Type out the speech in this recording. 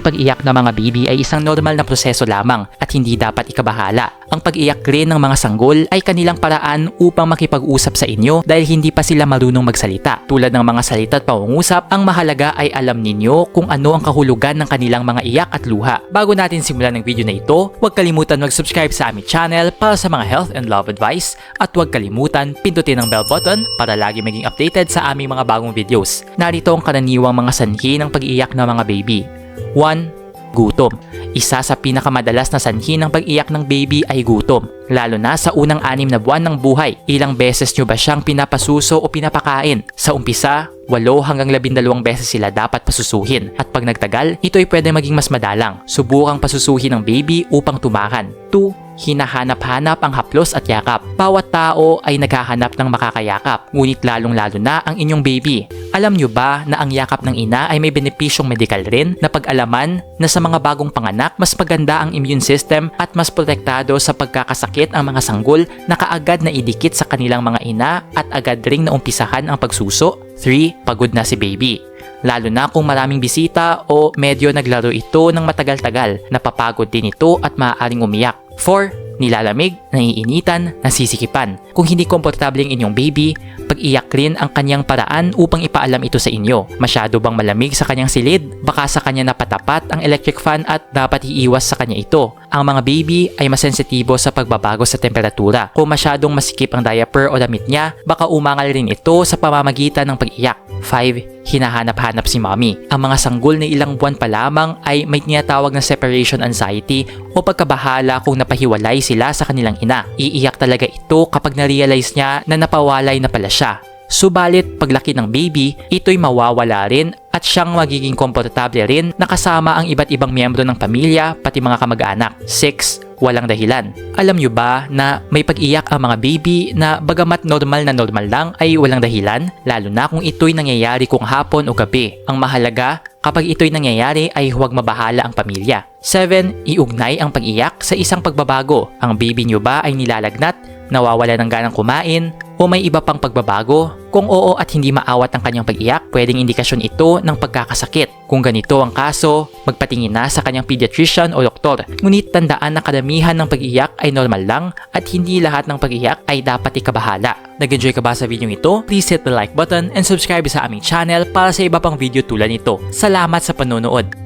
pag-iyak ng mga baby ay isang normal na proseso lamang at hindi dapat ikabahala. Ang pag-iyak rin ng mga sanggol ay kanilang paraan upang makipag-usap sa inyo dahil hindi pa sila marunong magsalita. Tulad ng mga salita at pangungusap, ang mahalaga ay alam ninyo kung ano ang kahulugan ng kanilang mga iyak at luha. Bago natin simulan ng video na ito, huwag kalimutan mag-subscribe sa aming channel para sa mga health and love advice at huwag kalimutan pindutin ang bell button para lagi maging updated sa aming mga bagong videos. Narito ang karaniwang mga sanhi ng pag-iyak ng mga baby. 1. Gutom. Isa sa pinakamadalas na sanhi ng pag-iyak ng baby ay gutom. Lalo na sa unang anim na buwan ng buhay, ilang beses nyo ba siyang pinapasuso o pinapakain? Sa umpisa, 8 hanggang 12 beses sila dapat pasusuhin. At pag nagtagal, ito ay pwede maging mas madalang. Subukang pasusuhin ng baby upang tumakan. 2 hinahanap-hanap ang haplos at yakap. Bawat tao ay naghahanap ng makakayakap, ngunit lalong-lalo na ang inyong baby. Alam nyo ba na ang yakap ng ina ay may benepisyong medikal rin na pag-alaman na sa mga bagong panganak mas maganda ang immune system at mas protektado sa pagkakasakit ang mga sanggol na kaagad na idikit sa kanilang mga ina at agad ring naumpisahan ang pagsuso? 3. Pagod na si baby. Lalo na kung maraming bisita o medyo naglaro ito ng matagal-tagal, napapagod din ito at maaaring umiyak. 4. Nilalamig, naiinitan, nasisikipan. Kung hindi komportable ang inyong baby, pag-iyak rin ang kanyang paraan upang ipaalam ito sa inyo. Masyado bang malamig sa kanyang silid? Baka sa kanya napatapat ang electric fan at dapat iiwas sa kanya ito. Ang mga baby ay masensitibo sa pagbabago sa temperatura. Kung masyadong masikip ang diaper o damit niya, baka umangal rin ito sa pamamagitan ng pag-iyak. 5. Hinahanap-hanap si mommy. Ang mga sanggol na ilang buwan pa lamang ay may tinatawag na separation anxiety o pagkabahala kung napahiwalay sila sa kanilang ina. Iiyak talaga ito kapag na-realize niya na napawalay na pala siya. Subalit paglaki ng baby, ito'y mawawala rin at siyang magiging komportable rin na kasama ang iba't ibang miyembro ng pamilya pati mga kamag-anak. 6. Walang dahilan. Alam nyo ba na may pag-iyak ang mga baby na bagamat normal na normal lang ay walang dahilan? Lalo na kung ito'y nangyayari kung hapon o gabi. Ang mahalaga, kapag ito'y nangyayari ay huwag mabahala ang pamilya. 7. Iugnay ang pag-iyak sa isang pagbabago. Ang baby nyo ba ay nilalagnat, nawawala ng ganang kumain, o may iba pang pagbabago? Kung oo at hindi maawat ang kanyang pag-iyak, pwedeng indikasyon ito ng pagkakasakit. Kung ganito ang kaso, magpatingin na sa kanyang pediatrician o doktor. Ngunit tandaan na kadamihan ng pag-iyak ay normal lang at hindi lahat ng pag-iyak ay dapat ikabahala. Nag-enjoy ka ba sa video ito? Please hit the like button and subscribe sa aming channel para sa iba pang video tulad nito. Salamat sa panonood!